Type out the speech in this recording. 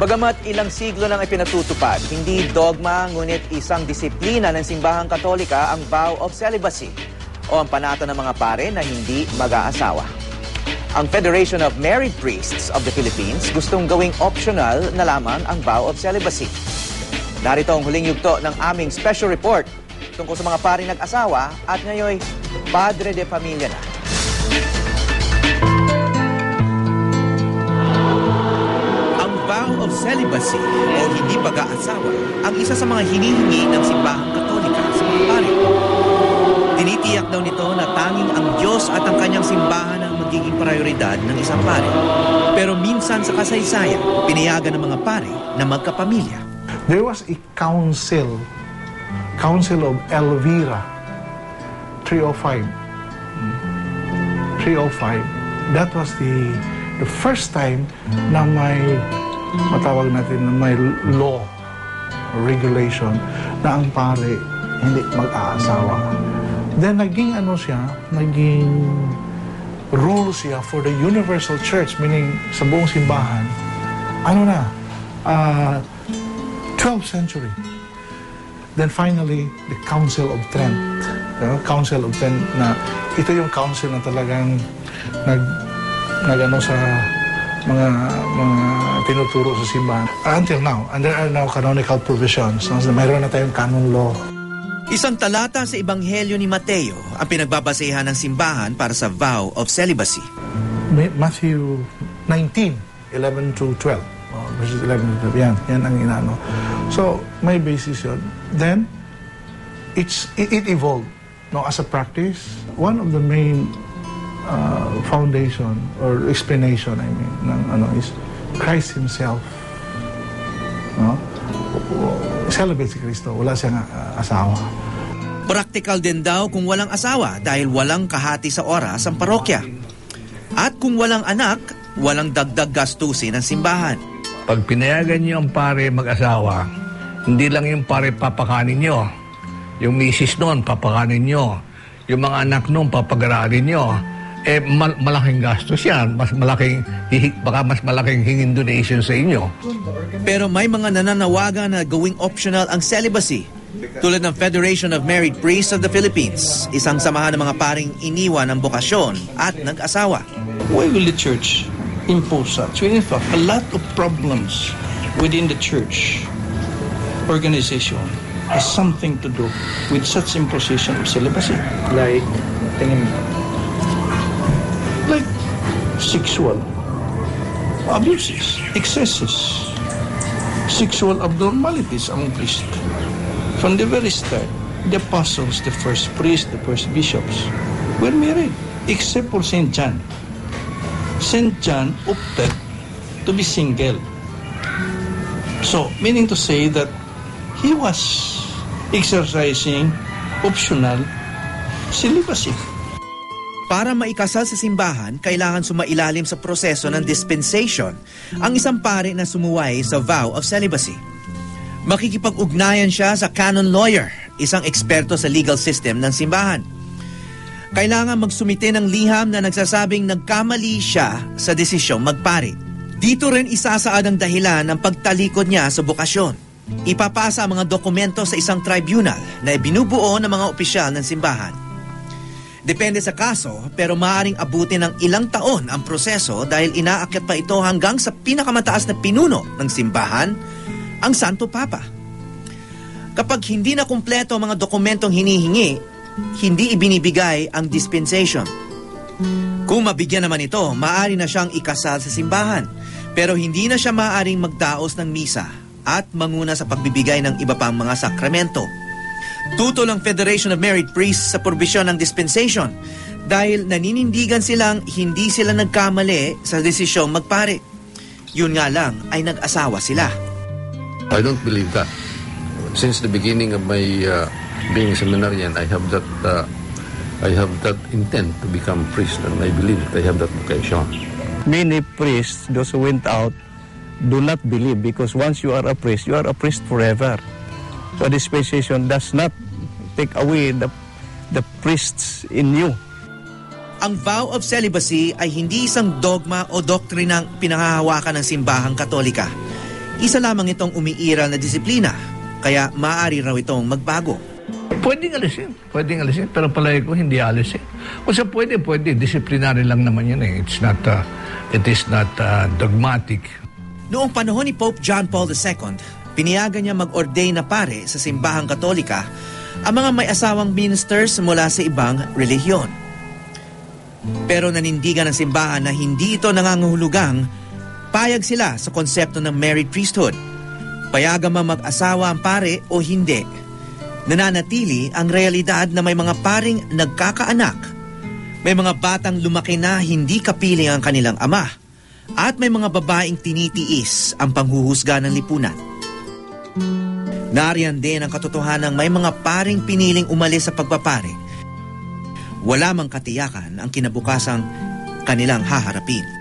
Bagamat ilang siglo nang ipinatutupad, hindi dogma ngunit isang disiplina ng simbahang katolika ang vow of celibacy o ang panata ng mga pare na hindi mag-aasawa. Ang Federation of Married Priests of the Philippines gustong gawing optional na lamang ang vow of celibacy. Narito ang huling yugto ng aming special report tungkol sa mga pare nag-asawa at ngayon padre de familia na. Of celibacy o hindi pag-aasawa ang isa sa mga hinihingi ng simbahang katolika sa mga pare. Tinitiyak daw nito na tanging ang Diyos at ang kanyang simbahan ang magiging prioridad ng isang pare. Pero minsan sa kasaysayan, pinayagan ng mga pare na magkapamilya. There was a council, Council of Elvira, 305. Hmm. 305. That was the the first time na may matawag natin na may law regulation na ang pare hindi mag-aasawa. Then naging ano siya, naging rule siya for the universal church, meaning sa buong simbahan. Ano na, ah, 12th century. Then finally, the Council of Trent. Uh, Council of Trent na ito yung council na talagang nag nagano sa mga mga tinuturo sa simbahan. Until now, and there are now canonical provisions. No? So, mayroon na tayong canon law. Isang talata sa Ebanghelyo ni Mateo ang pinagbabasehan ng simbahan para sa vow of celibacy. Matthew 19, 11 to 12. Oh, verses 11 to 12. Yan, yan ang inano. So, may basis yun. Then, it's, it, it evolved. No, as a practice, one of the main uh, foundation or explanation, I mean, ng ano is Christ Himself. No? Celebrate si Kristo. Wala siyang uh, asawa. Praktikal din daw kung walang asawa dahil walang kahati sa oras ang parokya. At kung walang anak, walang dagdag gastusin ng simbahan. Pag pinayagan niyo ang pare mag-asawa, hindi lang yung pare papakanin niyo. Yung misis noon, papakanin niyo. Yung mga anak noon, papagaralin niyo. Eh, mal- malaking gastos yan. Mas malaking, hihi- baka mas malaking hingin donation sa inyo. Pero may mga nananawagan na gawing optional ang celibacy. Tulad ng Federation of Married Priests of the Philippines, isang samahan ng mga paring iniwan ng bokasyon at nag-asawa. Why will the church impose such? In fact, a lot of problems within the church organization has something to do with such imposition of celibacy. Like, tingin sexual abuses, excesses, sexual abnormalities among priests. From the very start, the apostles, the first priests, the first bishops were married, except for St. John. St. John opted to be single. So, meaning to say that he was exercising optional celibacy. Para maikasal sa simbahan, kailangan sumailalim sa proseso ng dispensation ang isang pare na sumuway sa vow of celibacy. Makikipag-ugnayan siya sa canon lawyer, isang eksperto sa legal system ng simbahan. Kailangan magsumite ng liham na nagsasabing nagkamali siya sa desisyong magpare. Dito rin isasaad ang dahilan ng pagtalikod niya sa bukasyon. Ipapasa ang mga dokumento sa isang tribunal na binubuo ng mga opisyal ng simbahan. Depende sa kaso, pero maaaring abutin ng ilang taon ang proseso dahil inaakyat pa ito hanggang sa pinakamataas na pinuno ng simbahan, ang Santo Papa. Kapag hindi na kumpleto ang mga dokumentong hinihingi, hindi ibinibigay ang dispensation. Kung mabigyan naman ito, maaari na siyang ikasal sa simbahan, pero hindi na siya maaaring magdaos ng misa at manguna sa pagbibigay ng iba pang mga sakramento. Tutol ang Federation of Married Priests sa prorbisyon ng dispensation dahil naninindigan silang hindi sila nagkamali sa desisyong magpare. Yun nga lang ay nag-asawa sila. I don't believe that. Since the beginning of my uh, being a seminarian, I have that uh, I have that intent to become priest, and I believe that I have that vocation. many priests, those who went out, do not believe because once you are a priest, you are a priest forever. So dispensation does not take away the the priests in you. Ang vow of celibacy ay hindi isang dogma o doktrinang pinangahawakan ng simbahang katolika. Isa lamang itong umiiral na disiplina, kaya maaari raw itong magbago. Pwedeng alisin. Pwedeng alisin. Pero palagi ko hindi alisin. Kung sa pwede, pwede. Disciplinary lang naman yan eh. It's not, uh, it is not uh, dogmatic. Noong panahon ni Pope John Paul II, piniyagan niya mag-ordain na pare sa simbahang katolika ang mga may asawang ministers mula sa ibang relihiyon. Pero nanindigan ng simbahan na hindi ito nangangahulugang payag sila sa konsepto ng married priesthood. Payagan man mag-asawa ang pare o hindi. Nananatili ang realidad na may mga paring nagkakaanak. May mga batang lumaki na hindi kapiling ang kanilang ama. At may mga babaeng tinitiis ang panghuhusga ng lipunan. Nariyan din ang katotohanang may mga paring piniling umalis sa pagpapare. Wala mang katiyakan ang kinabukasang kanilang haharapin.